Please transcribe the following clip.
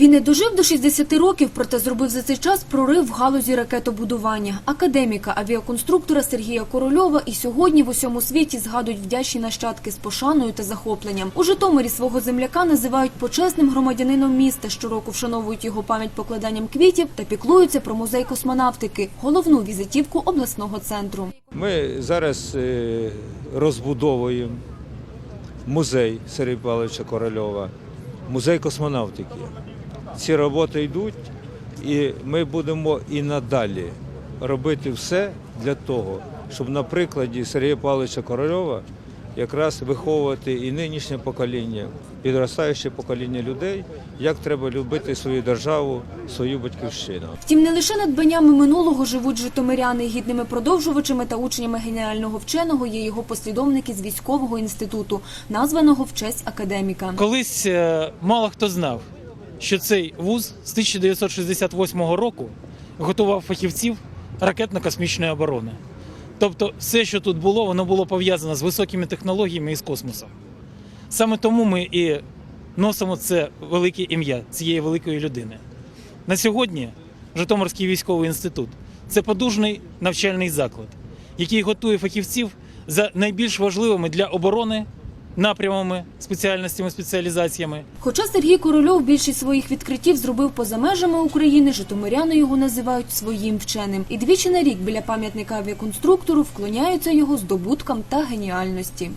Він не дожив до 60 років, проте зробив за цей час прорив в галузі ракетобудування. Академіка авіаконструктора Сергія Корольова і сьогодні в усьому світі згадують вдячні нащадки з пошаною та захопленням. У Житомирі свого земляка називають почесним громадянином міста. Щороку вшановують його пам'ять покладанням квітів та піклуються про музей космонавтики, головну візитівку обласного центру. Ми зараз е, розбудовуємо музей Сергія Павловича Корольова, музей космонавтики. Ці роботи йдуть, і ми будемо і надалі робити все для того, щоб на прикладі Сергія Павловича Корольова якраз виховувати і нинішнє покоління, підростаюче покоління людей, як треба любити свою державу, свою батьківщину. Втім, не лише надбаннями минулого живуть житомиряни, гідними продовжувачами та учнями геніального вченого є його послідовники з військового інституту, названого в честь академіка. Колись е, мало хто знав, що цей вуз з 1968 року готував фахівців ракетно-космічної оборони. Тобто, все, що тут було, воно було пов'язано з високими технологіями і з космосом. Саме тому ми і носимо це велике ім'я цієї великої людини. На сьогодні Житомирський військовий інститут це подужний навчальний заклад, який готує фахівців за найбільш важливими для оборони напрямами, спеціальностями, спеціалізаціями. Хоча Сергій Корольов більшість своїх відкриттів зробив поза межами України, житомиряни його називають своїм вченим. І двічі на рік біля пам'ятника авіаконструктору вклоняються його здобуткам та геніальності.